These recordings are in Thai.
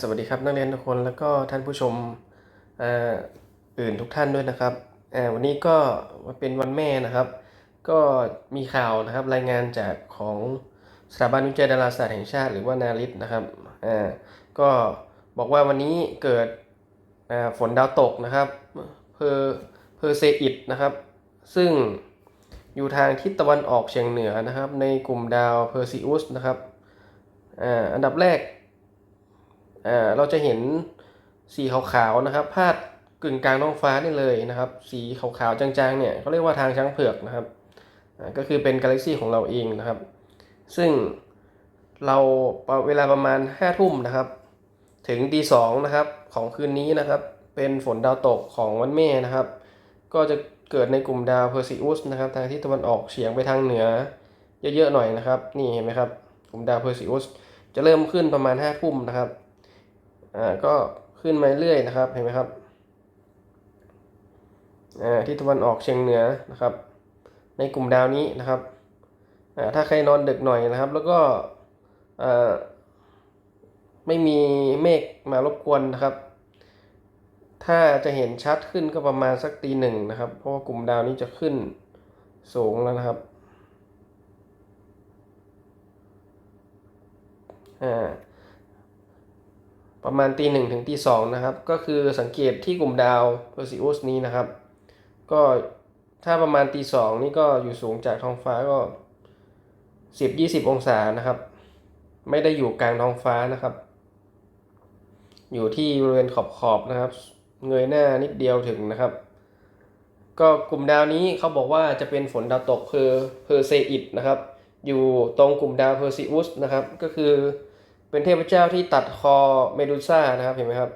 สวัสดีครับนักเรียนทุกคนแล้วก็ท่านผู้ชมอ,อื่นทุกท่านด้วยนะครับวันนี้ก็เป็นวันแม่นะครับ ก็มีข่าวนะครับรายงานจากของสถาบันวิจัยดาราศาสตร์แห่งชาติ หรือว่านาริตนะครับก็บอกว่าวันนี้เกิดฝนดาวตกนะครับเพอเพอเซอิดนะครับ ซึ่งอยู่ทางทิศตะวันออกเฉียงเหนือนะครับ ในกลุ่มดาวเพอร์ซิอุสนะครับอันดับแรก อ่าเราจะเห็นสีขาวๆนะครับ พาดกึ่งกลางท้องฟ้านี่เลยนะครับ สีขาวๆจางๆเนี่ยเขาเรียกว่าทางช้างเผือกนะครับก็คือเป็นกาแล็กซีของเราเองนะครับ ซึ่งเราเวลาประมาณ5ทุ่มนะครับ ถึงตีสองนะครับของคืนนี้นะครับ เป็นฝนดาวตกของวันแม่นะครับ ก็จะเกิดในกลุ่มดาวเพอร์ซิอุสนะครับ ทางที่ตะวันออกเฉียงไปทางเหนือ เยอะๆหน่อยนะครับ นี่เห็นไหมครับกลุ่มดาวเพอร์ซิอุสจะเริ่มขึ้นประมาณ5ทุ่มนะครับ อ่าก็ขึ้นมาเรื่อยนะครับเห็นไหมครับอ่าที่ตะวันออกเฉียงเหนือนะครับ ในกลุ่มดาวนี้นะครับอ่าถ้าใครนอนดึกหน่อยนะครับ แล้วก็อ่าไม่มีเมฆมารบกวนนะครับ ถ้าจะเห็นชัดขึ้นก็ประมาณสักตีหนึ่งนะครับ เพราะว่ากลุ่มดาวนี้จะขึ้นสูงแล้วนะครับอ่า ประมาณตีหนึ่งถึงตีสองนะครับ ก็คือสังเกตที่กลุ่มดาวเพอร์ซิอุสนี้นะครับ ก็ถ้าประมาณตีสองนี่ก็อยู่สูงจากท้องฟ้าก็สิบยี่สิบองศานะครับ ไม่ได้อยู่กลางท้องฟ้านะครับ อยู่ที่บริเวณขอบขอบนะครับ เงยหน้านิดเดียวถึงนะครับ ก็กลุ่มดาวนี้เขาบอกว่าจะเป็นฝนดาวตกเพอเพอร์เซอิดนะครับ อยู่ตรงกลุ่มดาวเพอร์ซิอุสนะครับ ก็คือ เป็นเทพเจ้าที่ตัดคอเมดูซ่านะครับเห็นไหมครับ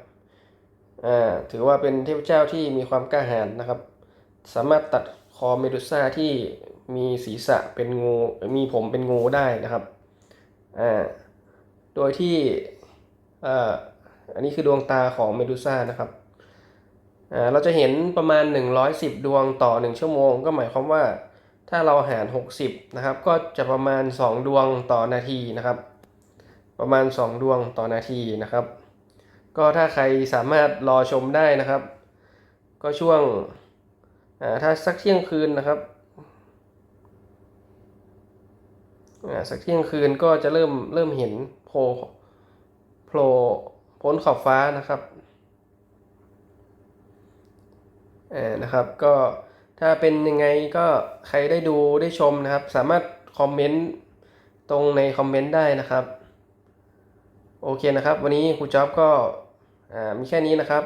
อ่าถือว่าเป็นเทพเจ้าที่มีความกล้าหาญนะครับ สามารถตัดคอเมดูซ่าที่มีศีรษะเป็นงูมีผมเป็นงูได้นะครับอ่าโดยที่อ่าอันนี้คือดวงตาของเมดูซ่านะครับอ่าเราจะเห็นประมาณ 110 ดวงต่อ 1 ชั่วโมง ก็หมายความว่าถ้าเราหาร 60 นะครับ ก็จะประมาณ 2 ดวงต่อนาทีนะครับ ประมาณ 2 ดวงต่อนาทีนะครับ ก็ถ้าใครสามารถรอชมได้นะครับ ก็ช่วงอ่าถ้าสักเที่ยงคืนนะครับอ่าสักเที่ยงคืนก็จะเริ่มเริ่มเห็นโผล่โผล่พ้นขอบฟ้านะครับอ่านะครับก็ถ้าเป็นยังไงก็ใครได้ดูได้ชมนะครับ สามารถคอมเมนต์ตรงในคอมเมนต์ได้นะครับ โอเคนะครับ วันนี้ครูจ๊อบก็มีแค่นี้นะครับ